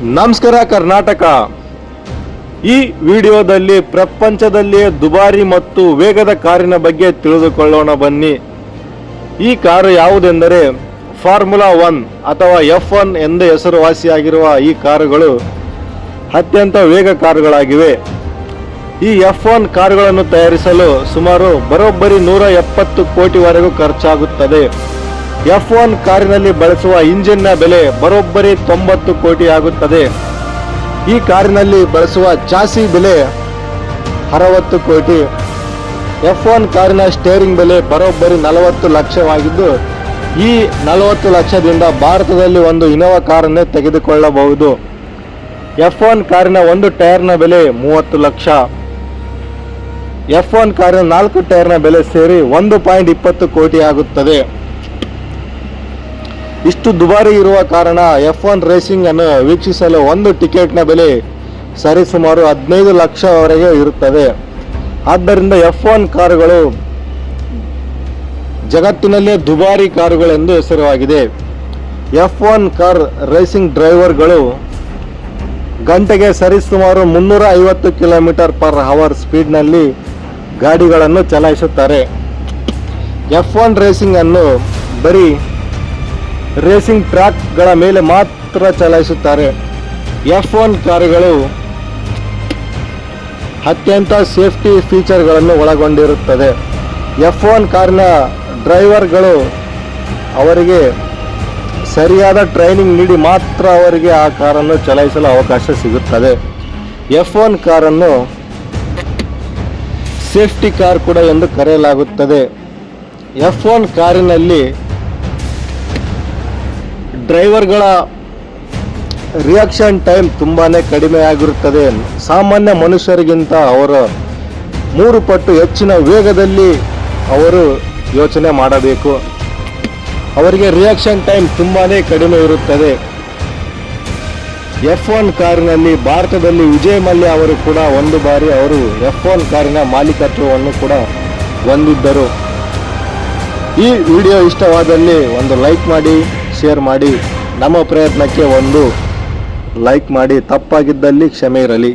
ನಮಸ್ಕಾರ, ಕರ್ನಾಟಕ. ಈ ವಿಡಿಯೋದಲ್ಲಿ ಪ್ರಪಂಚದಲ್ಲಿಯೇ ದುಬಾರಿ ಮತ್ತು ವೇಗದ ಕಾರಿನ ಬಗ್ಗೆ ತಿಳಿದುಕೊಳ್ಳೋಣ ಬನ್ನಿ. ಈ ಕಾರು ಯಾವುದೆಂದರೆ ಫಾರ್ಮುಲಾ ಒನ್ ಅಥವಾ ಎಫ್ ಒನ್ ಎಂದು ಹೆಸರುವಾಸಿಯಾಗಿರುವ ಈ ಕಾರುಗಳು ಅತ್ಯಂತ ವೇಗ ಕಾರುಗಳಾಗಿವೆ. ಈ ಎಫ್ ಒನ್ ಕಾರುಗಳನ್ನು ತಯಾರಿಸಲು ಸುಮಾರು ಬರೋಬ್ಬರಿ ನೂರ ಎಪ್ಪತ್ತು ಕೋಟಿವರೆಗೂ ಖರ್ಚಾಗುತ್ತದೆ. ಎಫ್ ಒನ್ ಕಾರಿನಲ್ಲಿ ಬಳಸುವ ಇಂಜಿನ್ನ ಬೆಲೆ ಬರೋಬ್ಬರಿ ತೊಂಬತ್ತು ಕೋಟಿ ಆಗುತ್ತದೆ. ಈ ಕಾರಿನಲ್ಲಿ ಬಳಸುವ ಚಾಸಿ ಬೆಲೆ ಅರವತ್ತು ಕೋಟಿ. ಎಫ್ ಒನ್ ಕಾರಿನ ಸ್ಟೇರಿಂಗ್ ಬೆಲೆ ಬರೋಬ್ಬರಿ ನಲವತ್ತು ಲಕ್ಷವಾಗಿದ್ದು, ಈ ನಲವತ್ತು ಲಕ್ಷದಿಂದ ಭಾರತದಲ್ಲಿ ಒಂದು ಇನೋವಾ ಕಾರನ್ನೇ ತೆಗೆದುಕೊಳ್ಳಬಹುದು. ಎಫ್ ಒನ್ ಕಾರಿನ ಒಂದು ಟೈರ್ನ ಬೆಲೆ ಮೂವತ್ತು ಲಕ್ಷ. ಎಫ್ ಒನ್ ಕಾರಿನ ನಾಲ್ಕು ಟೈರ್ನ ಬೆಲೆ ಸೇರಿ ಒಂದು ಪಾಯಿಂಟ್ ಇಪ್ಪತ್ತು ಕೋಟಿ ಆಗುತ್ತದೆ. ಇಷ್ಟು ದುಬಾರಿ ಇರುವ ಕಾರಣ ಎಫ್ ಒನ್ ರೇಸಿಂಗ್ ಅನ್ನು ವೀಕ್ಷಿಸಲು ಒಂದು ಟಿಕೆಟ್ನ ಬೆಲೆ ಸರಿಸುಮಾರು ಹದಿನೈದು ಲಕ್ಷವರೆಗೆ ಇರುತ್ತದೆ. ಆದ್ದರಿಂದ ಎಫ್ ಒನ್ ಕಾರುಗಳು ಜಗತ್ತಿನಲ್ಲೇ ದುಬಾರಿ ಕಾರುಗಳೆಂದು ಹೆಸರುವಾಗಿದೆ. ಎಫ್ ಒನ್ ಕಾರ್ ರೇಸಿಂಗ್ ಡ್ರೈವರ್ಗಳು ಗಂಟೆಗೆ ಸರಿಸುಮಾರು ಮುನ್ನೂರ ಐವತ್ತು ಕಿಲೋಮೀಟರ್ ಪರ್ ಅವರ್ ಸ್ಪೀಡ್ನಲ್ಲಿ ಗಾಡಿಗಳನ್ನು ಚಲಾಯಿಸುತ್ತಾರೆ. ಎಫ್ ಒನ್ ರೇಸಿಂಗನ್ನು ಬರೀ ರೇಸಿಂಗ್ ಟ್ರ್ಯಾಕ್ಗಳ ಮೇಲೆ ಮಾತ್ರ ಚಲಾಯಿಸುತ್ತಾರೆ. ಎಫ್ ಒನ್ ಕಾರುಗಳು ಅತ್ಯಂತ ಸೇಫ್ಟಿ ಫೀಚರ್ಗಳನ್ನು ಒಳಗೊಂಡಿರುತ್ತದೆ. ಎಫ್ ಒನ್ ಕಾರಿನ ಡ್ರೈವರ್ಗಳು ಅವರಿಗೆ ಸರಿಯಾದ ಟ್ರೈನಿಂಗ್ ನೀಡಿ ಮಾತ್ರ ಅವರಿಗೆ ಆ ಕಾರನ್ನು ಚಲಾಯಿಸಲು ಅವಕಾಶ ಸಿಗುತ್ತದೆ. ಎಫ್ ಒನ್ ಕಾರನ್ನು ಸೇಫ್ಟಿ ಕಾರ್ ಕೂಡ ಎಂದು ಕರೆಯಲಾಗುತ್ತದೆ. ಎಫ್ ಒನ್ ಕಾರಿನಲ್ಲಿ ಡ್ರೈವರ್ಗಳ ರಿಯಾಕ್ಷನ್ ಟೈಮ್ ತುಂಬಾ ಕಡಿಮೆ ಆಗಿರುತ್ತದೆ. ಸಾಮಾನ್ಯ ಮನುಷ್ಯರಿಗಿಂತ ಅವರ ಮೂರು ಪಟ್ಟು ಹೆಚ್ಚಿನ ವೇಗದಲ್ಲಿ ಅವರು ಯೋಚನೆ ಮಾಡಬೇಕು. ಅವರಿಗೆ ರಿಯಾಕ್ಷನ್ ಟೈಮ್ ತುಂಬಾ ಕಡಿಮೆ ಇರುತ್ತದೆ. ಎಫ್ ಒನ್ ಕಾರಿನಲ್ಲಿ ಭಾರತದಲ್ಲಿ ವಿಜಯ್ ಮಲ್ಯ ಅವರು ಕೂಡ ಒಂದು ಬಾರಿ ಅವರು ಎಫ್ ಒನ್ ಕಾರಿನ ಮಾಲೀಕತ್ವವನ್ನು ಕೂಡ ಹೊಂದಿದ್ದರು. ಈ ವಿಡಿಯೋ ಇಷ್ಟವಾದಲ್ಲಿ ಒಂದು ಲೈಕ್ ಮಾಡಿ. ಶೇರ್ ಮಾಡಿ ನಮ್ಮ ಪ್ರಯತ್ನಕ್ಕೆ ಒಂದು ಲೈಕ್ ಮಾಡಿ. ತಪ್ಪಾಗಿದ್ದಲ್ಲಿ ಕ್ಷಮೆ ಇರಲಿ.